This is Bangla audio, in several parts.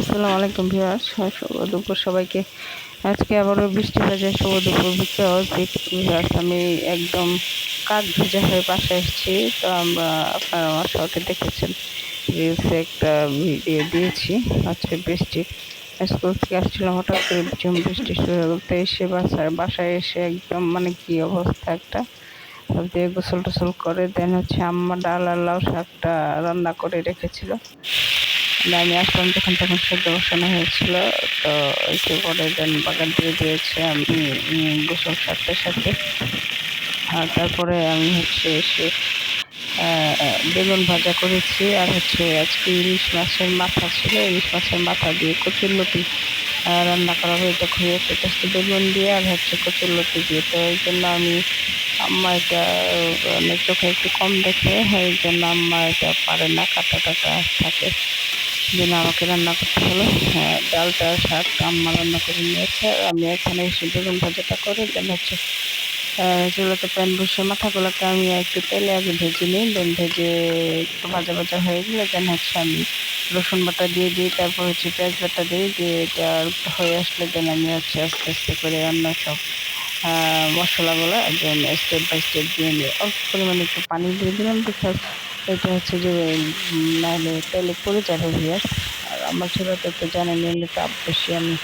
আসসালামু আলাইকুম ভিউয়ার্স। শুভ দুপুর সবাইকে। আজকে আবারও বৃষ্টি ভেজা শুভ দুপুর বিকেল ভিউয়ার্স, আমি একদম কাক ভেজা হয়ে পাশে এসেছি। তো আমরা আপনারা আমার সাথে দেখেছেন রিলসে একটা ভিডিও দিয়েছি, আজকে বৃষ্টি। স্কুল থেকে আসছিলাম হঠাৎ করে ঝুম বৃষ্টি শুরু হয়ে গেল এসে বাসায় বাসায় এসে একদম মানে কি অবস্থা একটা? দিয়ে গোসল টোসল করে, দেন হচ্ছে আম্মা ডাল আর লাউ শাকটা রান্না করে রেখেছিল। আমি আসলাম যখন তখন সেদ্ধ বসানো হয়েছিল। তো এসে পরে দেন বাগান দিয়ে দিয়েছে, আমি গোসল সাথে সাথে আর তারপরে আমি হচ্ছে এসে বেগুন ভাজা করেছি। আর হচ্ছে আজকে ইলিশ মাছের মাথা ছিল। ইলিশ মাছের মাথা দিয়ে কচুর লতি রান্না করা হয়েছে খুবই একটা টেস্টি বেগুন দিয়ে। আর হচ্ছে কচুর লতি দিয়ে। তো এই জন্য আমি আম্মা এটা মানে চোখে একটু কম দেখে, এই জন্য আম্মা এটা পারে না, কাটা কাটা থাকে। জন্য আমাকে রান্না করতে হলো হ্যাঁ ডালটা, শাক আম্মা রান্না করে নিয়েছে। আমি এখানে এসে বেগুন ভাজাটা করে দেন হচ্ছে চুলাতে প্যান বসে মাথাগুলোকে আমি একটু তেলে আগে ভেজে নিই দেন ভেজে একটু ভাজা ভাজা হয়ে গেলে দেন হচ্ছে আমি রসুন বাটা দিয়ে দিই, তারপর হচ্ছে পেঁয়াজ বাটা দিই, দিয়ে এটা হয়ে আসলে দেন আমি হচ্ছে আস্তে আস্তে করে রান্না সব মশলাগুলো একদম স্টেপ বাই স্টেপ দিয়ে নিই। অল্প পরিমাণে একটু পানি দিয়ে দিলাম বিকজ এটা হচ্ছে যে নাহলে তেলে পড়ে যাবে ভিয়ার আর আমার ছোটোতে তো জানেন, এমনি তাপ বেশি আমি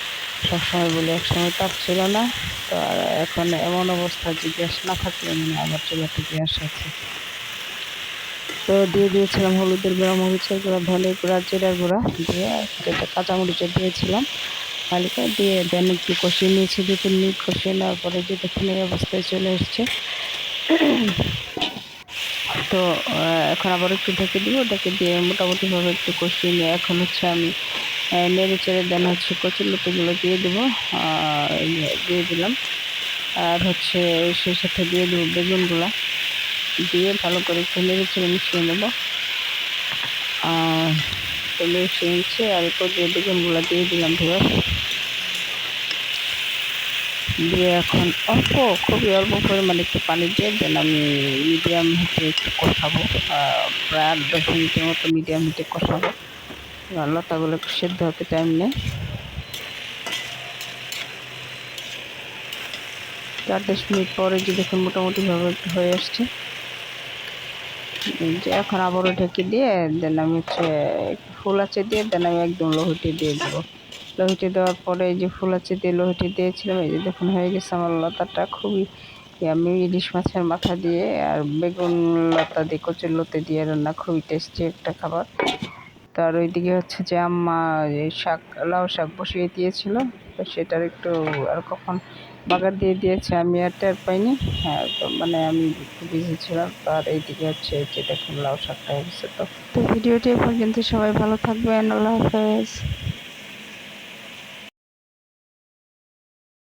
সবসময় বলি, একসময় তাপ ছিল না। তো এখন এমন অবস্থা যে গ্যাস না থাকলে মানে আমার চুলাতে গ্যাস আছে। তো দিয়ে দিয়েছিলাম হলুদের গুঁড়া, মরিচের গুঁড়া ধনের গুঁড়া, জিরার গুঁড়া দিয়ে এটা কাঁচামরিচের দিয়েছিলাম। হালকা দিয়ে দেন একটু কষিয়ে নিয়েছি দু তিন মিনিট কষিয়ে নেওয়ার পরে যে দেখুন এই অবস্থায় চলে এসছে তো এখন আবার একটু ঢেকে দিব, ঢেকে দিয়ে মোটামুটিভাবে একটু কষিয়ে নিয়ে এখন হচ্ছে আমি নেড়ে চেড়ে দেন হচ্ছে কচুর লুটিগুলো দিয়ে দেবো দিয়ে দিলাম। আর হচ্ছে সেই সাথে দিয়ে দেবো বেগুনগুলা। দিয়ে ভালো করে একটু নেড়ে চেড়ে মিশিয়ে নেব। তো মিশিয়ে নিচ্ছে, আর এরপর দিয়ে বেগুনগুলো দিয়ে দিলাম ধরে দিয়ে এখন অল্প, খুবই অল্প পরিমাণে একটু পানি দিয়ে দেন। আমি মিডিয়াম হিটে একটু কষাবো। প্রায় আট দশ মিনিটের মতো মিডিয়াম হিটে কষাবো। লতাগুলো একটু সেদ্ধ হতে টাইম নেই। চার দশ মিনিট পরে যে দেখুন মোটামুটিভাবে একটু হয়ে আসছে। যে এখন আবারও ঢেকে দিয়ে দেন আমি হচ্ছে ফুল আছে দিয়ে দেন আমি একদম লোহিটি দিয়ে দেবো। লোহিটি দেওয়ার পরে এই যে ফুল আছে দিয়ে লোহিটি দিয়েছিলাম, এই যে দেখুন হয়ে গেছে আমার লতাটা খুবই আমি ইলিশ মাছের মাথা দিয়ে আর বেগুন লতা দিয়ে, কচুর লতে দিয়ে রান্না, খুবই টেস্টি একটা খাবার। তো আর ওইদিকে হচ্ছে যে আম্মা শাক, লাউ শাক বসিয়ে দিয়েছিল, তো সেটার একটু আর কখন বাগার দিয়ে দিয়েছে আমি আর টের পাইনি। হ্যাঁ তো মানে আমি একটু বিজি ছিলাম, তো আর এইদিকে হচ্ছে যে দেখুন লাউ শাকটা হয়ে গেছে। তো তো ভিডিওটি পর্যন্ত সবাই ভালো থাকবেন, আল্লাহ হাফেজ।